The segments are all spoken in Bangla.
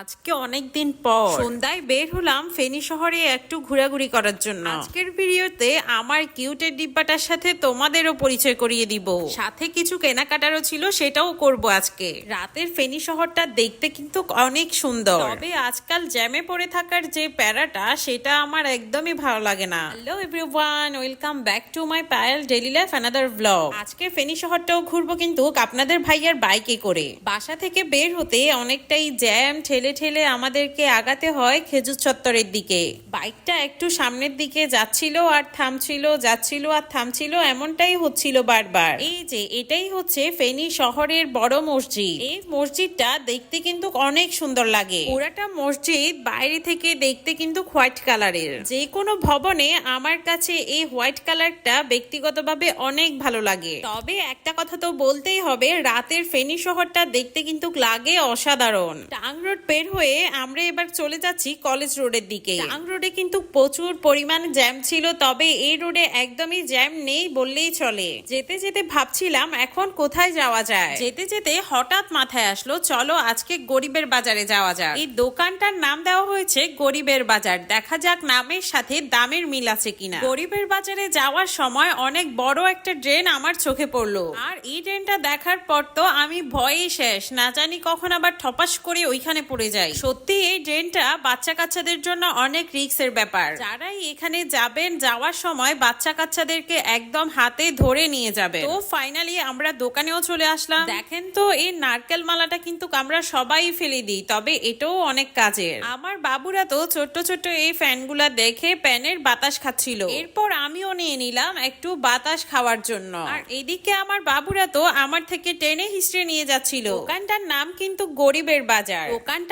আজকে অনেক দিন পর। সন্ধ্যায় বের হলাম ফেনী শহরে একটু ঘোরাঘুরি করার জন্য। আজকের ভিডিওতে আমার কিউটের ডিব্বাটার সাথে তোমাদেরও পরিচয় করিয়ে দিব। সাথে কিছু কেনাকাটারও ছিল সেটাও করব আজকে। রাতের ফেনী শহরটা দেখতে কিন্তু অনেক সুন্দর। তবে আজকাল জ্যামে পড়ে থাকার যে প্যারাটা সেটা আমার একদমই ভালো লাগে না। Hello everyone welcome back to my Payel daily life another blog আজকে ফেনী শহরটাও ঘুরবো কিন্তু আপনাদের ভাইয়ার বাইকে করে। বাসা থেকে বের হতে অনেকটাই জ্যাম ঠেলে ঠেলে ঠেলে আমাদেরকে আগাতে হয় খেজুর চত্বরের দিকে। বাইকটা একটু সামনের দিকে যাচ্ছিল আর থামছিল, যাচ্ছিল আর থামছিল, এমনটাই হচ্ছিল বারবার। এই যে, এটাই হচ্ছে ফেনী শহরের বড় মসজিদ। এই মসজিদটা দেখতে কিন্তু অনেক সুন্দর লাগে। পুরাটা মসজিদ বাইরে থেকে দেখতে কিন্তু হোয়াইট কালারের। যে কোনো ভবনে আমার কাছে এই হোয়াইট কালারটা ব্যক্তিগতভাবে অনেক ভালো লাগে। তবে একটা কথা তো বলতেই হবে, রাতের ফেনী শহরটা দেখতে কিন্তু লাগে অসাধারণ। টাং রোড পের হয়ে আমরা এবার চলে যাচ্ছি কলেজ রোডের দিকে। টাং রোডে কিন্তু প্রচুর পরিমাণ জ্যাম ছিল তবে এই রোডে একদমই জ্যাম নেই বললেই চলে। যেতে যেতে ভাবছিলাম এখন কোথায় যাওয়া যায়? যেতে যেতে হঠাৎ মাথায় আসলো চলো আজকে গরিবের বাজারে যাওয়া যাক। এই দোকানটার নাম দেওয়া হয়েছে গরিবের বাজার। দেখা যাক নামের সাথে দামের মিল আছে কিনা। গরিবের বাজারে যাওয়ার সময় অনেক বড় একটা ড্রেন আমার চোখে পড়ল। আর এই ড্রেনটা দেখার পর তো আমি ভয়ে শেষ না জানি কখন আবার ঠপাস করে ওইখানে পড়ে যাই সত্যি এই ড্রেনটা বাচ্চা কাচ্চাদের জন্য অনেক রিস্কের ব্যাপার। যারাই এখানে যাবেন যাওয়ার সময় বাচ্চা কাচ্চাদেরকে একদম হাতে ধরে নিয়ে যাবে তো ফাইনালি আমরা দোকানেও চলে আসলাম। দেখেন তো এই নারকেল মালাটা কিন্তু আমরা সবাই ফেলে দিই তবে এটাও অনেক কাজের। আমার বাবুরা তো ছোট্ট ছোট্ট এই ফ্যানগুলা দেখে প্যানের বাতাস খাচ্ছিল। এরপর আমিও নিয়ে নিলাম একটু বাতাস খাওয়ার জন্য। আর এদিকে আমার বাবুরা তো আমার থেকে টেনে হিস্ট্রি নিয়ে যাচ্ছিল। দোকানটার নাম কিন্তু গরিবের বাজার।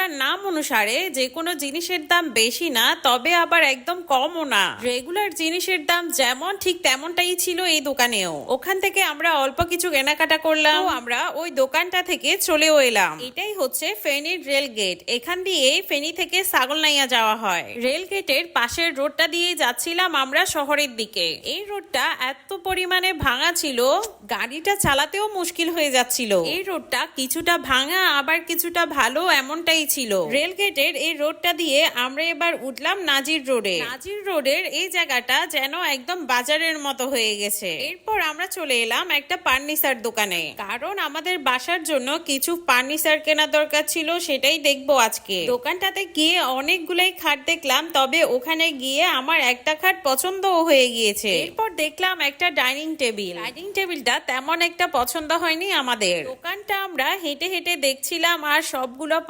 দোকানটার নাম অনুসারে যে কোনো জিনিসের দাম বেশি না, তবে আবার একদম কমও না। রেগুলার জিনিসের দাম যেমন ঠিক তেমনটাই ছিল এই দোকানেও। ওখান থেকে আমরা অল্প কিছু কেনাকাটা করলাম। আমরা ওই দোকানটা থেকে চলেও এলাম। এটাই হচ্ছে ফেনীর রেল গেট। এখান দিয়ে ফেনী থেকে ছাগলনাইয়া যাওয়া হয়। রেল গেটের পাশের রোডটা দিয়ে যাচ্ছিলাম আমরা শহরের দিকে। এই রোডটা এত পরিমাণে ভাঙা ছিল, গাড়িটা চালাতেও মুশকিল হয়ে যাচ্ছিল। এই রোডটা কিছুটা ভাঙা, আবার কিছুটা ভালো এমনটাই ছিল রেল গেটের এই রোডটা দিয়ে আমরা এবার উঠলাম নাজির রোডে। নাজির রোডের এই জায়গাটা যেন একদম বাজারের মতো হয়ে গেছে। এরপর আমরা চলে এলাম একটা ফার্নিচার দোকানে। কারণ আমাদের বাসার জন্য কিছু ফার্নিচার কেনা দরকার ছিল সেটাই দেখব আজকে। দোকানটাতে গিয়ে অনেকগুলাই খাট দেখলাম তবে ওখানে গিয়ে আমার একটা খাট পছন্দও হয়ে গিয়েছে। এরপর দেখলাম একটা ডাইনিং টেবিল। ডাইনিং টেবিলটা তেমন একটা পছন্দ হয়নি আমাদের। দোকানটা আমরা হেঁটে হেঁটে দেখছিলাম আর সবগুলো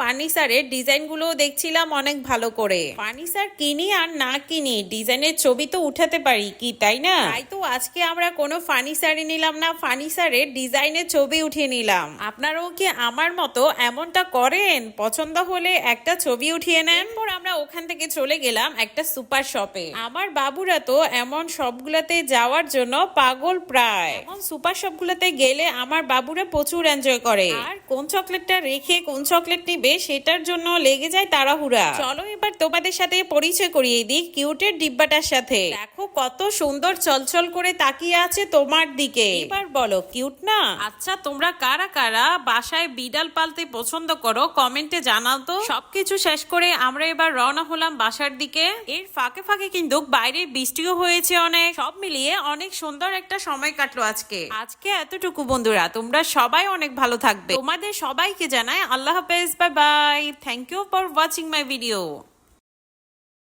ফার্নিচারের ডিজাইনগুলো দেখছিলাম অনেক ভালো করে। ফার্নিচার কিনি আর না কিনি, ডিজাইনের ছবি তো উঠাতে পারি কি, তাই না? তাই তো আজকে আমরা কোনো ফার্নিচারই নিলাম না ফার্নিচারের ডিজাইনের ছবি উঠিয়ে নিলাম। আপনারাও কি আমার মতো এমনটা করেন? পছন্দ হলে একটা ছবি উঠিয়ে নেন। এরপর আমরা ওখান থেকে চলে গেলাম একটা সুপার শপে। আমার বাবুরা তো এমন সবগুলোতে যাওয়ার জন্য পাগল প্রায়। এমন সুপার শপগুলোতে গেলে আমার বাবুরা প্রচুর এনজয় করে। আর কোন চকলেটটা রেখে কোন চকলেট নিবে সেটার জন্য লেগে যায় তাড়াহুড়া। চলো এবার তোমাদের সাথে পরিচয় করিয়ে দিই কিউটের ডিব্বাটার সাথে। দেখো কত সুন্দর চলচল করে তাকিয়ে আছে তোমার দিকে। এবার বলো কিউট না? আচ্ছা তোমরা কারা কারা? বাসায় বিড়াল পালতে পছন্দ করো কমেন্টে জানাও তো। সবকিছু শেষ করে আমরা এবার রওনা হলাম বাসার দিকে। এর ফাঁকে ফাঁকে কিন্তু বাইরে বৃষ্টিও হয়েছে অনেক। সব মিলিয়ে অনেক সুন্দর একটা সময় কাটলো আজকে। আজকে এতটুকু বন্ধুরা তোমরা সবাই অনেক ভালো থাকবে। তোমাদের সবাইকে জানাই আল্লাহ হাফেজ bye bye subscribe. Thank you for watching my video.